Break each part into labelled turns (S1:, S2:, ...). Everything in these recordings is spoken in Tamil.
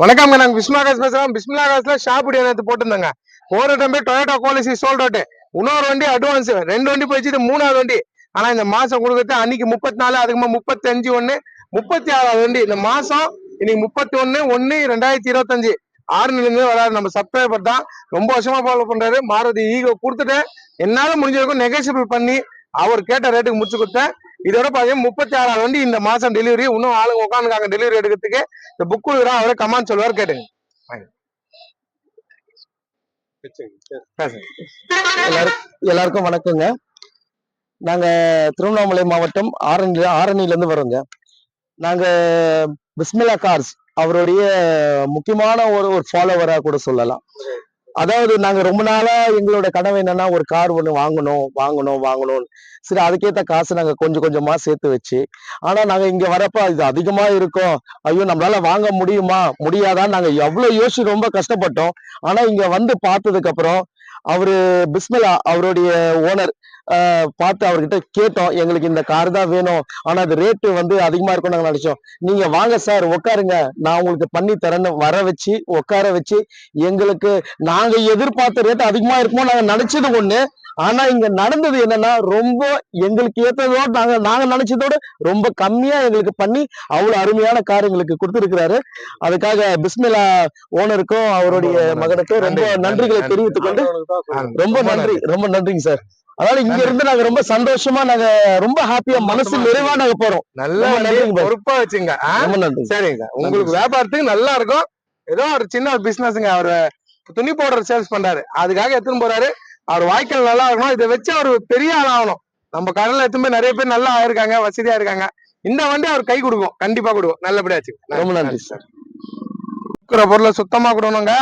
S1: வணக்கம் நாங்க பிஸ்மிலாகாஸ் பேசுறோம். பிஸ்மிலாகாஸ்ல ஷாப்புடி நேற்று போட்டிருந்தாங்க. ஒரு டம்பி டொயோட்டா கோலிசி சோல்ட் அவுட் இன்னொரு வண்டி அட்வான்ஸ் ரெண்டு வண்டி போயிடுச்சு இது மூணாவது வண்டி. ஆனா இந்த மாசம் கொடுக்கறது அன்னைக்கு முப்பத்தி நாலு அதுக்குமா முப்பத்தி அஞ்சு ஒண்ணு முப்பத்தி ஆறாவது வண்டி. இந்த மாசம் இன்னைக்கு முப்பத்தி ஒண்ணு ஒன்னு ரெண்டாயிரத்தி இருபத்தஞ்சு. ஆறு இருந்து நம்ம சப்ஸ்கிரைபர் தான். ரொம்ப வருஷமா ஃபாலோ பண்றாரு. மாருதி ஈகோ கொடுத்துட்டேன். என்னால முடிஞ்சவரைக்கும் நெகோசியபிள் பண்ணி அவர் கேட்ட ரேட்டுக்கு முடிச்சு கொடுத்தேன். இதோட பாத்தீங்கன்னா முப்பத்தி ஆறாவது வண்டி இந்த மாசம் டெலிவரி இன்னும் ஆளுங்க உட்காந்துருக்காங்க டெலிவரி எடுக்கிறதுக்கு. இந்த புக் கொடுக்குறா அவரே கமாண்ட் சொல்லுவார் கேட்டுங்க.
S2: எல்லாருக்கும் வணக்கங்க. நாங்க திருவண்ணாமலை மாவட்டம் ஆரணி ஆரணில இருந்து வரோங்க. நாங்க பிஸ்மிலா கார்ஸ் அவருடைய முக்கியமான ஒரு ஒரு ஃபாலோவரா கூட சொல்லலாம். அதாவது நாங்க ரொம்ப நாளா எங்களோட கனவு என்னன்னா ஒரு கார் ஒண்ணு வாங்கணும் வாங்கணும் வாங்கணும்னு சரி அதுக்கேத்த காசு நாங்க கொஞ்சம் கொஞ்சமா சேர்த்து வச்சு ஆனா நாங்க இங்க வரப்ப இது அதிகமா இருக்கும். ஐயோ நம்மளால வாங்க முடியுமா? முடியாதான்னு நாங்க எவ்வளவு யோசிச்சு ரொம்ப கஷ்டப்பட்டோம். ஆனா இங்க வந்து பார்த்ததுக்கு அப்புறம் அவரு பிஸ்மிலா அவருடைய ஓனர் பார்த்து அவர்கிட்ட கேட்டோம் எங்களுக்கு இந்த கார் தான் வேணும். ஆனா அது ரேட்டு வந்து அதிகமா இருக்கும் நாங்க நினைச்சோம். நீங்க வாங்க சார் உட்காருங்க. நான் உங்களுக்கு பண்ணி தரேன்னு வர வச்சு உட்கார வச்சு எங்களுக்கு நாங்க எதிர்பார்த்த ரேட் அதிகமா இருக்குமோ நாங்க நினைச்சது ஒண்ணு. ஆனா இங்க நடந்தது என்னன்னா ரொம்ப எங்களுக்கு ஏத்ததோட நாங்க நாங்க நினைச்சதோட ரொம்ப கம்மியா எங்களுக்கு பண்ணி அவ்வளவு அருமையான கார் எங்களுக்கு கொடுத்திருக்கிறாரு. அதுக்காக பிஸ்மிலா ஓனருக்கும் அவருடைய மகனுக்கும் ரொம்ப
S1: நன்றி,
S2: நன்றிகளை
S1: நன்றி.
S2: தெரிவித்துக் கொண்டு ரொம்ப நன்றி. ரொம்ப நன்றிங்க சார் அதாவது இங்க இருந்து நாங்க ரொம்ப சந்தோஷமா நாங்க ரொம்ப ஹாப்பியா மனசு நிறைவா நாங்க போறோம்.
S1: நல்ல. பொறுப்பா வச்சுங்க. சரிங்க. உங்களுக்கு வியாபாரத்துக்கு நல்லா இருக்கும். ஏதோ ஒரு சின்ன ஒரு பிசினஸ்ங்க அவரு துணி பவுடர் சேல்ஸ் பண்றாரு. அதுக்காக எடுத்துன்னு போறாரு. அவர் வாய்க்கால் நல்லா இருக்கணும். இதை வச்சு அவர் பெரிய ஆள் ஆகணும். நம்ம கடல்ல போய் நிறைய பேர் நல்லா ஆயிருக்காங்க வசதியா இருக்காங்க. இந்த வண்டி அவர் கை கொடுக்கும். கண்டிப்பா கொடுக்கும். நல்லபடியா வச்சுங்க.
S2: ரொம்ப நன்றி சார்.
S1: இருக்கிற பொருளை சுத்தமா கொடுக்கணுங்க.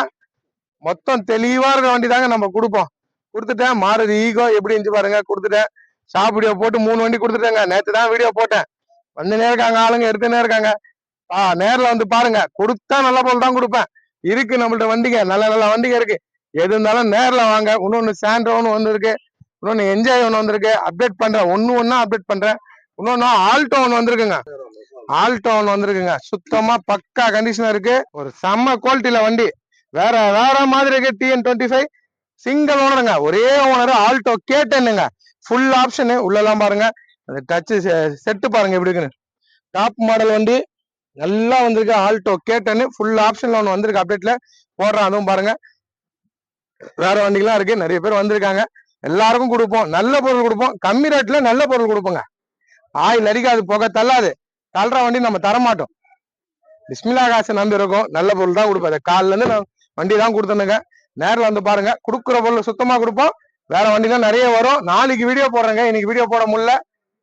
S1: மொத்தம் தெளிவா இருக்கிற வண்டி தாங்க நம்ம கொடுப்போம். கொடுத்துட்டேன். மாறுது ஈகோ எப்படி இருந்துச்சு பாருங்க கொடுத்துட்டேன். சாப்பிடியோ போட்டு மூணு வண்டி கொடுத்துட்டேங்க. நேற்று தான் வீடியோ போட்டேன். வந்துனே இருக்காங்க ஆளுங்க எடுத்துனே இருக்காங்க. ஆ நேரில் வந்து பாருங்க கொடுத்தா நல்ல பொருள் தான் கொடுப்பேன். இருக்கு நம்மள்ட்ட வண்டிங்க நல்ல நல்ல வண்டிங்க இருக்கு. எது இருந்தாலும் நேரில் வாங்க. இன்னொன்று சாண்ட்ரோ ஒன்று வந்திருக்கு இன்னொன்று என்ஜாய் ஒன்று வந்திருக்கு. அப்டேட் பண்றேன். ஒன்று ஒன்றா அப்டேட் பண்றேன். இன்னொன்று ஆல்டோ ஒன்று வந்திருக்குங்க. ஆல்டோ ஒன்று வந்திருக்குங்க. சுத்தமாக பக்கா கண்டிஷன் இருக்கு. ஒரு செம்ம குவாலிட்டியில வண்டி. வேற வேற மாதிரி இருக்கு டிஎன் டுவெண்ட்டி ஃபைவ் சிங்கிள் ஓனருங்க ஒரே ஓனர் ஆல்டோ கேட்டேனுங்க ஃபுல் ஆப்ஷனு உள்ளெல்லாம் பாருங்க. அந்த டச்சு செட்டு பாருங்க எப்படி இருக்குன்னு. டாப் மாடல் வண்டி. நல்லா வந்திருக்கு. ஆல்டோ கேட்டன்னு ஃபுல் ஆப்ஷன்ல ஒன்று வந்திருக்கு. அப்டேட்ல போடுறேன். அதுவும் பாருங்க. வேற வண்டிகள்லாம் இருக்கு. நிறைய பேர் வந்திருக்காங்க. எல்லாருக்கும் கொடுப்போம். நல்ல பொருள் கொடுப்போம். கம்மி ரேட்ல நல்ல பொருள் கொடுப்போங்க. ஆயில் அடிக்காது. புகை தள்ளாது. தள்ளுற வண்டி நம்ம தரமாட்டோம். பிஸ்மிலா காசை நம்பி இருக்கோம். நல்ல பொருள் தான் கொடுப்போம். அதை நான் வண்டி தான் கொடுத்தனுங்க. நேரில் வந்து பாருங்க. கொடுக்குற பொருள் சுத்தமா கொடுப்போம். வேற வண்டிலாம் நிறைய வரும். நாளைக்கு வீடியோ போடுறேங்க. இன்னைக்கு வீடியோ போட முடியல.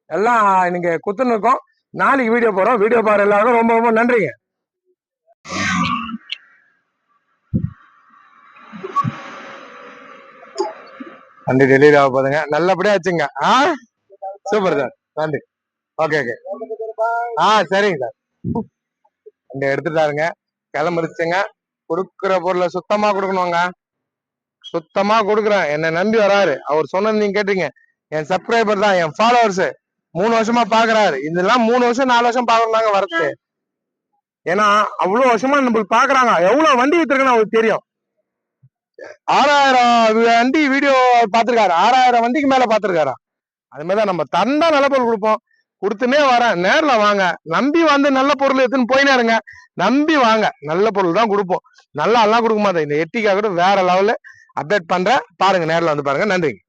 S1: எல்லாம் இன்னைக்கு குத்துன்னு இருக்கோம். நாளைக்கு வீடியோ போடுறோம். வீடியோ பாரு எல்லாருக்கும் ரொம்ப ரொம்ப நன்றிங்க. வண்டி டெலிவரி ஆக போதுங்க. நல்லபடியா வச்சுங்க. ஆ? Super sir. நன்றி. ஓகே ஓகே ஆ சரிங்க சார். வண்டி எடுத்துட்டாருங்க. கிளம்பிருச்சுங்க. கொடுக்குற பொருளை சுத்தமா கொடுக்கணுங்க. சுத்தமா கொடுக்குறேன். என்னை நம்பி வராரு. அவர் சொன்னது நீங்க கேட்டீங்க என் சப்ஸ்கிரைபர் தான் என் ஃபாலோவர்ஸ் மூணு வருஷமா பாக்குறாரு. இதெல்லாம் மூணு வருஷம் நாலு வருஷம் பாக்குறாங்க வரது ஏன்னா அவ்வளவு வருஷமா நம்மளுக்கு பாக்குறாங்க. எவ்வளவு வண்டி வித்துருக்குன்னு அவருக்கு தெரியும். ஆறாயிரம் வண்டி வீடியோ பாத்திருக்காரு. ஆறாயிரம் வண்டிக்கு மேல பாத்திருக்காரா. அது மாதிரிதான் நம்ம தந்தா நல்ல பொருள் கொடுப்போம். கொடுத்துனே வரேன். நேர்ல வாங்க. நம்பி வந்து நல்ல பொருள் எடுத்துன்னு போயினே இருங்க நம்பி வாங்க. நல்ல பொருள் தான் கொடுப்போம். நல்லா எல்லாம் கொடுக்க மாட்டேன். இந்த எட்டிக்காக கூட வேற லெவலு அப்டேட் பண்றேன். பாருங்க நேர்ல வந்து பாருங்க. நன்றிங்க